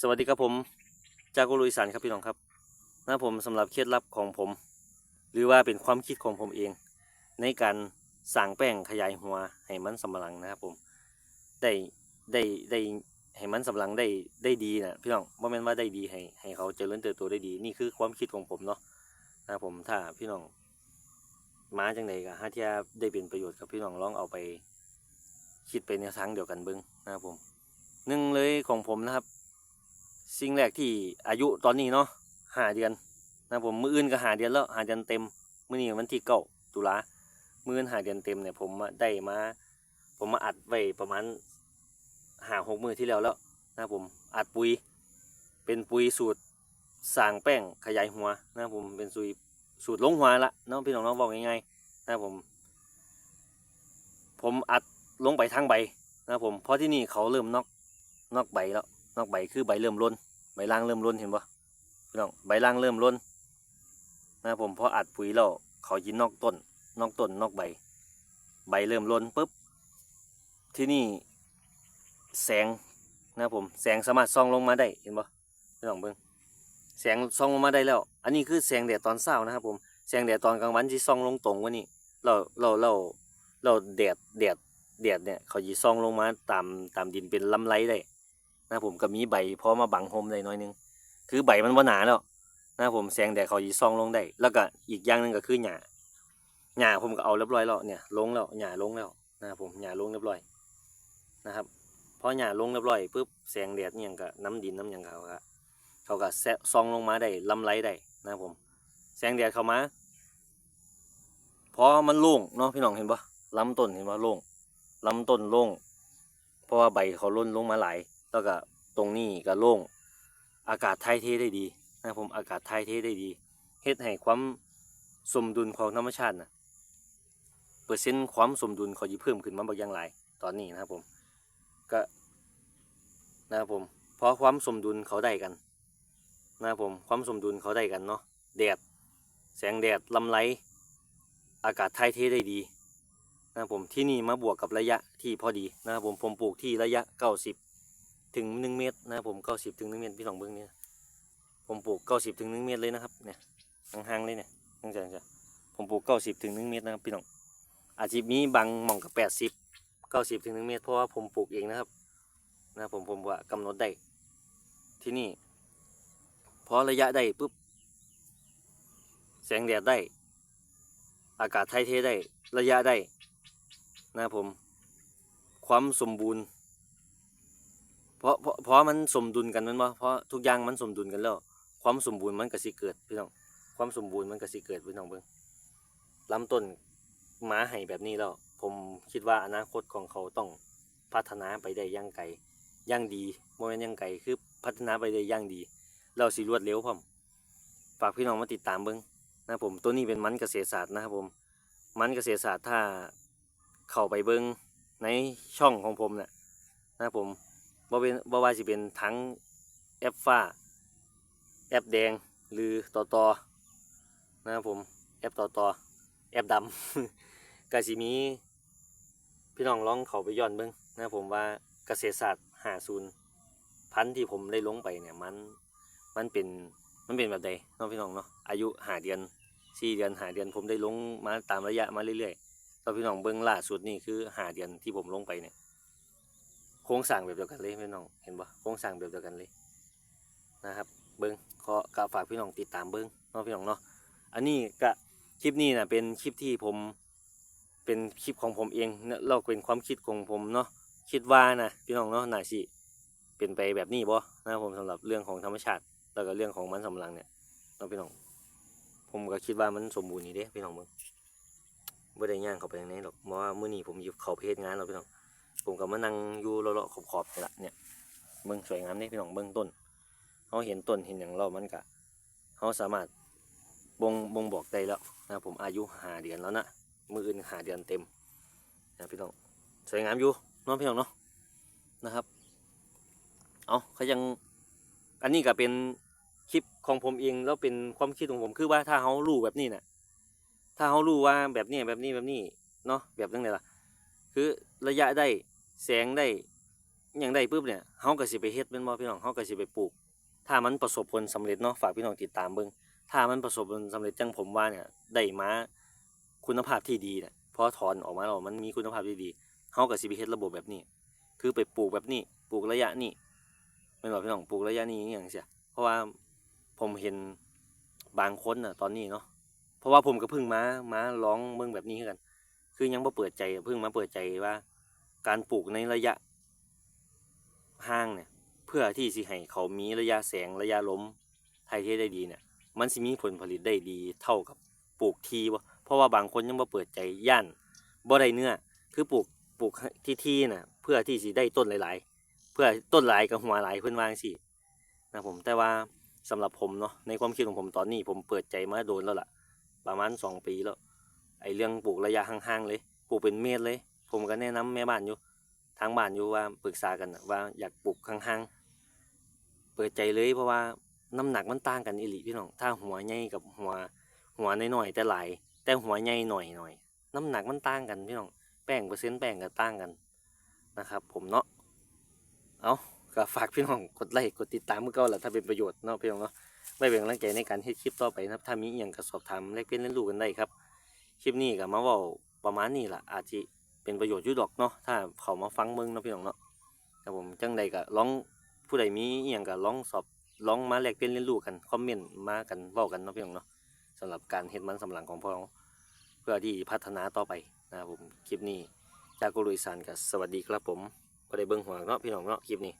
สวัสดีครับผม จากกุลุอีสานครับพี่น้องครับนะผมสำหรับเคล็ดลับของผม หรือว่าเป็นความคิดของผมเอง ในการสร้างแป้งขยายหัวให้มันสำปะหลังนะครับผมได้ได้ได้ให้มันสำปะหลังได้ได้ดีนะพี่น้องว่าแม่นว่าได้ดีให้ให้เขาเจริญเติบโตได้ดี นี่คือความคิดของผมเนาะนะผมถ้าพี่น้องมาจังไดก็หาที่ได้เป็นประโยชน์กับพี่น้องลองเอาไปคิดไปในทางเดียวกันเบิ้งนะครับผมหนึ่งเลยของผมนะครับ สิ่งแรกที่อายุตอนนี้เนาะหาเดือนนะผมมืออื่นก็หาเดือนแล้วหาเดือนเต็มมื้อนี้วันที่เก้าตุลามืออื่นหาเดือนเต็มเนี่ยผมได้มา ผมมาอัดไว้ประมาณหาหกมือที่แล้วแล้วนะผมอัดปุ๋ย เป็นปุ๋ยสูตรสร้างแป้งขยายหัวนะผมเป็นสูตรสูตรลงหัวละเนาะพี่น้องเนาะบอกง่ายๆนะผม ผมอัดลงไปทางใบนะผมเพราะที่นี่เขาเริ่มนอกนอกใบแล้ว นอกใบคือใบเริ่มล้น ใบล่างเริ่มล้นเห็นปะพี่น้องใบล่างเริ่มล้นนะครับผมพออัดปุ๋ยแล้วเขายินนอกต้น นอกต้นนอกใบ ใบเริ่มล้นปุ๊บที่นี่แสงนะครับผมแสงสามารถส่องลงมาได้เห็นปะพี่น้องเบิ้งแสงส่องลงมาได้แล้ว อันนี้คือแสงแดดตอนเช้านะครับผมแสงแดดตอนกลางวันที่ส่องลงตรงกว่านี้เราเราเราเราแดดแดดแดดเนี่ยเขาจีซองลงมาตามตามดินเป็นลำไรได้ นะผมก็มีใบพอมาบังโฮมได้น้อยนึง คือใบมันว่าหนาแล้วนะผมแสงแดดเขาจีซองลงได้ แล้วก็อีกอย่างหนึงก็คือหญ้าหญ้าผมก็เอาเรียบร้อยแล้วเนี่ยลงแล้วหญ้าลงแล้วนะผมหญ้าลงเรียบร้อยนะครับพอหญ้าลงเรียบร้อยปุ๊บแสงแดดเนี่ยก็น้ำดินน้ำหยังเขาก็เขาก็แซซองลงมาได้ลำไรได้นะผม แสงแดดเข้ามาพอมันโล่งเนาะพี่น้องเห็นปะลำต้นเห็นปะโล่งลำต้นโล่งเพราะว่าใบเขาล้นลงมาหลาย แล้วก็ตรงนี้ก็โล่งอากาศถ่ายเทได้ดีนะครับผมอากาศถ่ายเทได้ดีเฮ็ดให้ความสมดุลของธรรมชาตินะเปอร์เซ็นต์ความสมดุลเขาจะเพิ่มขึ้นมาบางอย่างหลายตอนนี้นะครับผมก็นะครับผมเพราะความสมดุลเขาได้กันนะครับผมความสมดุลเขาได้กันเนาะแดดแสงแดดลำไรอากาศถ่ายเทได้ดีนะครับผมที่นี่มาบวกกับระยะที่พอดีนะครับผมผมปลูกที่ระยะ 90 ถึง1เมตรนะครับผม90ถึง1เมตรพี่สองเบิ้องนี่ยผมปลูก90ถึง1เมตรเลยนะครับเนี่ยห่างๆเลยเนี่ยนั่งใจจ้ะผมปลูก90ถึง1เมตรนะครับพี่น้องอาจจะมีบางหม่องกับ80 90ถึง1เมตรเพราะว่าผมปลูกเองนะครับนะผมผมว่ากำหนดได้ที่นี่พอระยะได้ปุ๊บแสงแดดได้ อากาศถ่ายเทได้ระยะได้นะผม ความสมบูรณ์ เพราะเพราะเพราะมันสมดุลกันมันบ่เพราะทุกอย่างมันสมดุลกันแล้ว ความสมบูรณ์มันก็สิเกิดพี่น้องความสมบูรณ์มันก็สิเกิดพี่น้องเบิ่งลำต้นหมาให้แบบนี้แล้วผมคิดว่าอนาคตของเขาต้องพัฒนาไปได้ย่างไกลย่างดีโมเมนต์อย่างไกลคือพัฒนาไปได้ย่างดี เราสิรวดเร็วพร้อมฝากพี่น้องมาติดตามเบิ่งนะผมตัวนี้เป็นมันเกษตรศาสตร์นะครับผมมันเกษตรศาสตร์ถ้าเข้าไปเบิ้งในช่องของผมเนี่ยนะครับผม บ่เป็นบ่ว่าสิเป็นทั้งแอปฟ้า แอปแดงหรือต่อต่อนะครับผมแอปต่อต่อแอปดำก็สิมีพี่น้องลองเขาไปย้อนเบิ้งนะครับผมว่าเกษตรศาสตร์หาศูนย์พันที่ผมได้ลงไปเนี่ยมันมันเป็นมันเป็นแบบใดน้องพี่น้องเนาะอายุหาเดือนสี่เดือนหาเดือนผมได้ลงมาตามระยะมาเรื่อยๆก็พี่น้องเบิ้งล่าสุดนี่คือหาเดือนที่ผมลงไปเนี่ย โครงสร้างแบบเดียวกันเลยพี่น้องเห็นปะโครงสร้างแบบเดียวกันเลยนะครับ เบิ้งขอกฝากพี่น้องติดตามเบิ้งเนาะพี่น้องเนาะอันนี้ก็คลิปนี้นะเป็นคลิปที่ผมเป็นคลิปของผมเองเนอะเราเป็นความคิดของผมเนาะคิดว่านะพี่น้องเนาะน่าสิเป็นไปแบบนี้บ่นะผมสำหรับเรื่องของธรรมชาติแล้วก็เรื่องของมันสำลังเนี่ยเราะพี่น้อง ผมก็คิดว่ามันสมบูรณ์นี่เด้พี่น้องเบิ่งบ่ได้ย่างเข้าไปทางไหนหรอกเพราะว่ามื้อนี้ผมอยู่เข้าเฮ็ดงานแล้วพี่น้อง ผมก็มานั่งอยู่เลาะๆขอบๆนี่ละเนี่ยเบิ่งสวยงามเด้พี่น้องเบิ่งต้นเฮาเห็นต้นเห็นหยังแล้วมันก็เฮาสามารถบ่งบ่งบอกได้แล้วนะผมอายุ5เดือนแล้วนะมืออื่น5เดือนเต็มนะพี่น้องสวยงามอยู่เนาะพี่น้องเนาะนะครับเอาเขายังอันนี้ก็เป็นคลิปของผมเองแล้วเป็นความคิดของผมคือว่าถ้าเขารู้แบบนี้น่ะถ้าเขารู้ว่าแบบนี้แบบนี้แบบนี้เนาะแบบนั้นเลยล่ะ คือระยะได้ แสงได้อย่างใดปุ๊บเนี่ยเฮาก็สิไปเฮ็ดแม่นบ่พี่น้องเฮาก็สิไปปลูก ถ้ามันประสบผลสำเร็จเนาะฝากพี่น้องติดตามเบิ่งถ้ามันประสบผลสำเร็จจังผมว่าเนี่ยได้มาคุณภาพที่ดีเนี่ยพอถอนออกมาแล้วมันมีคุณภาพที่ดีเฮาก็สิไปเฮ็ดระบบแบบนี้ คือไปปลูกแบบนี้ปลูกระยะนี้แม่นบ่พี่น้องปลูกระยะนี้อย่างเสียเพราะว่าผมเห็นบางคนน่ะตอนนี้เนาะเพราะว่าผมก็เพิ่งมามาลองเบิ่งแบบนี้คือกัน คือยังบ่เปิดใจเพิ่งมาเปิดใจว่า การปลูกในระยะห่างเนี่ยเพื่อที่สิให้เขามีระยะแสงระยะลมไทยเที่ได้ดีเนี่ยมันสิมีผลผลิตได้ดีเท่ากับปลูกทีบ่เพราะว่าบางคนยังบ่เปิดใจย่านบ่ได้เนื้อคือปลูกปลูกที่ที่น่ะเพื่อที่สิได้ต้นหลาย ๆ เพื่อต้นหลายกับหัวหลายเพิ่อนว่างซี่นะผมแต่ว่าสำหรับผมเนาะในความคิดของผมตอนนี้ผมเปิดใจมาโดนแล้วล่ะ ประมาณสองปีแล้วไอ้เรื่องปลูกระยะห่างๆเลย ปลูกเป็นเมตรเลย ผมก็แนะนำแม่บ้านอยู่ ทางบ้านอยู่ว่าปรึกษากันว่าอยากปลูกห่างๆ เปิดใจเลยเพราะว่าน้ำหนักมันต่างกันอีหลีพี่น้อง ถ้าหัวใหญ่กับหัวหัวน้อยๆแต่หลายแต่หัวใหญ่หน่อยหน่อยน้ำหนักมันต่างกันพี่น้องแป้งเปอร์เซ็นต์แป้งก็ต่างกันนะครับ ผมเนาะเอาก็ฝากพี่น้องกดไลค์กดติดตามเมื่อก่าแหละถ้าเป็นประโยชน์เนาะพี่น้องเนาะไม่เป็นกำลังใจในการเฮ็ดคลิปต่อไปนะครับถ้ามีอย่างก็สอบถามแลกเปลี่ยนเรียนรู้กันได้ครับ คลิปนี้ก็มาว้าประมาณนี้ล่ะอาจจะ เป็นประโยชน์ยุดอกเนาะถ้าเขามาฟังมึงเนาะพี่น้องเนาะครับผมจังใดก็ลองผู้ใดมีอหย่างก็ลองสอบร้องมาแลกเปลี่ยนเรียนรู้กันคอมเมนต์มากันเว้ากันเนาะพี่น้องเนาะสำหรับการเฮ็ดมันสำหลังของพวกเราเพื่อที่พัฒนาต่อไปนะครับผมคลิปนี้จากกุลุยสานกับสวัสดีครับผมก็ได้เบิ่งหัวเนาะพี่น้องเนาะคลิปนี้